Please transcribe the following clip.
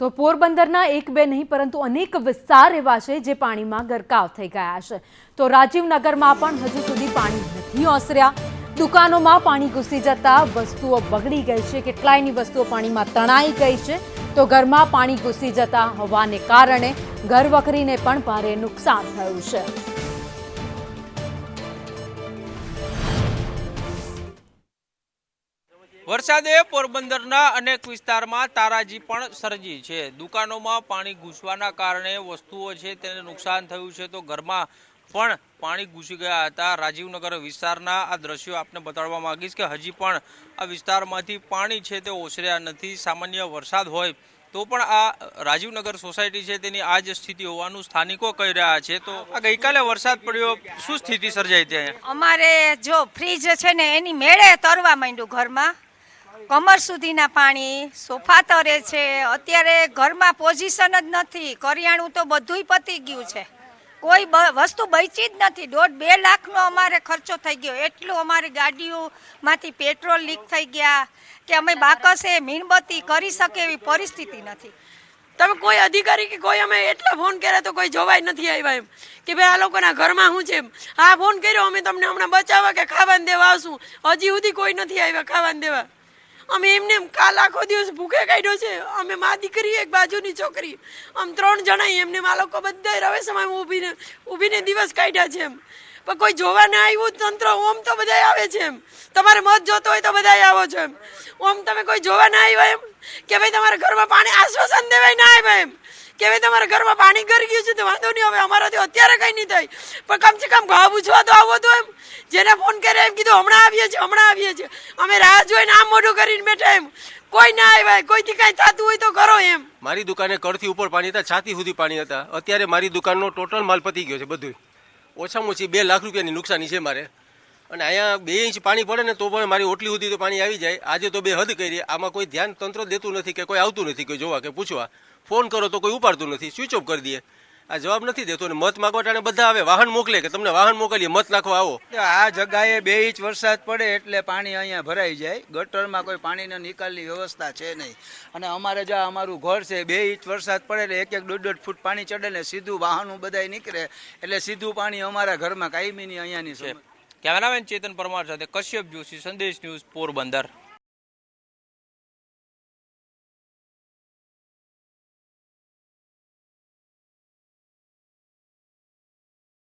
તો પોરબંદરના એક બે નહીં, પરંતુ અનેક વિસ્તાર એવા છે જે પાણીમાં ગરકાવ થઈ ગયા છે. તો રાજીવનગરમાં પણ હજુ સુધી પાણી નથી ઓસર્યા. દુકાનોમાં પાણી ઘૂસી જતા વસ્તુઓ બગડી ગઈ છે. કેટલાયની વસ્તુઓ પાણીમાં તણાઈ ગઈ છે. તો ઘરમાં પાણી ઘૂસી જતા હોવાને કારણે ઘર વખરીને પણ ભારે નુકસાન થયું છે. વરસાદે પોરબંદરના અનેક વિસ્તારમાં તારાજી પણ સર્જી છે. દુકાનોમાં પાણી ઘૂસવાના કારણે વસ્તુઓ છે તેને નુકસાન થયું છે. તો ઘરમાં પણ પાણી ઘૂસી ગયા હતા. રાજીવનગર વિસ્તારના આ દ્રશ્યો આપને બતાડવા માગીશ કે હજી પણ આ વિસ્તારમાંથી પાણી છે તે ઓસર્યા નથી. સામાન્ય વરસાદ હોય તો પણ આ રાજીવનગર સોસાયટી છે તેની આ જ સ્થિતિ હોવાનું સ્થાનિકો કહી રહ્યા છે. તો આ ગઈકાલે વરસાદ પડ્યો. શું સ્થિતિ સર્જાઈ ત્યાં અમારે જો ફ્રીજ છે ને એની મેળે તરવા માંડ્યું ઘરમાં. કમર સુધીના પાણી, સોફા તરે છે. અત્યારે ઘરમાં પોઝિશન જ નથી. કરિયાણું તો બધુંય પતી ગયું છે. કોઈ વસ્તુ બચી જ નથી. દોઢ બે લાખનો અમારે ખર્ચો થઈ ગયો. એટલું અમારી ગાડીઓમાંથી પેટ્રોલ લીક થઈ ગયા કે અમે બાકસે મીણબત્તી કરી શકે એવી પરિસ્થિતિ નથી. તમે કોઈ અધિકારી કે કોઈ અમે એટલા ફોન કર્યા તો કોઈ જોવાય નથી આવ્યા એમ. કે ભાઈ આ લોકોના ઘરમાં શું છે આ ફોન કર્યો, અમે તમને હમણાં બચાવવા કે ખાવાને દેવા આવશું. હજી સુધી કોઈ નથી આવ્યા ખાવાને દેવા. અમે એમને એમ કાલ આખો દિવસ ભૂખે કાઢ્યો છે. અમે મા દીકરી, એક બાજુની છોકરી. આમ ત્રણ જણા એમને મા લોકો બધા રવે સમય ઊભીને ઊભીને દિવસ કાઢ્યા છે એમ. પણ કોઈ જોવા ના આવ્યું તંત્ર, ઓમ તો બધા આવે છે એમ. તમારે મત જોતો હોય તો બધા આવો છો એમ. ઓમ તમે કોઈ જોવા ના આવ્યા એમ? કે ભાઈ તમારા ઘરમાં પાણી આશ્વાસન દેવાય ના આવ્યા એમ? કે ભાઈ તમારા ઘરમાં પાણી ગરી ગયું છે તો વાંધો નહીં, હવે અમારાથી અત્યારે કંઈ નહીં થાય. પણ કમસે કમ ઘા પૂછવા તો આવો તો એમ. જેને ફોન કરે એમ કીધું, હમણાં આવીએ છીએ, હમણાં આવીએ છીએ. અમે રાહ જોઈને આમ મોઢું કરીને બેઠા એમ. કોઈ ના આવ્યા કોઈથી કાંઈ થતું હોય તો કરો એમ. મારી દુકાને કળથી ઉપર પાણી હતા, છાતી સુધી પાણી હતા. અત્યારે મારી દુકાનનો ટોટલ માલ પતી ગયો છે બધું ઓછામાં ઓછી બે લાખ રૂપિયાની નુકસાની છે મારે. અને અહીંયા બે ઇંચ પાણી પડે ને તો પણ મારી ઓટલી સુધી તો પાણી આવી જાય. આજે તો બે હદ કરી. આમાં કોઈ ધ્યાન તંત્ર દેતું નથી કે કોઈ આવતું નથી, કોઈ જોવા કે પૂછવા. ફોન કરો તો કોઈ ઉપાડતું નથી. સ્વિચ ઓફ કરી દે. આ જવાબ નથી દેતો અને મત માગવા ટાણે બધા આવે વાહન મોકલે કે તમને વાહન મોકલીએ મત નાખવા આવો. આ જગાએ બે ઇંચ વરસાદ પડે એટલે પાણી અહીંયા ભરાઈ જાય. ગટરમાં કોઈ પાણીનો નિકાલની વ્યવસ્થા છે નહીં. અને અમારે જ્યાં અમારું ઘર છે બે ઇંચ વરસાદ પડે એટલે એક એક દોઢ દોઢ ફૂટ પાણી ચડે ને સીધું વાહનો બધાય નીકળે. એટલે સીધું પાણી અમારા ઘરમાં કાયમીની અહીંયાની છે. કેમેરામેન ચેતન પરમાર સાથે કશ્યપ જોશી સંદેશ ન્યૂઝ પોરબંદર.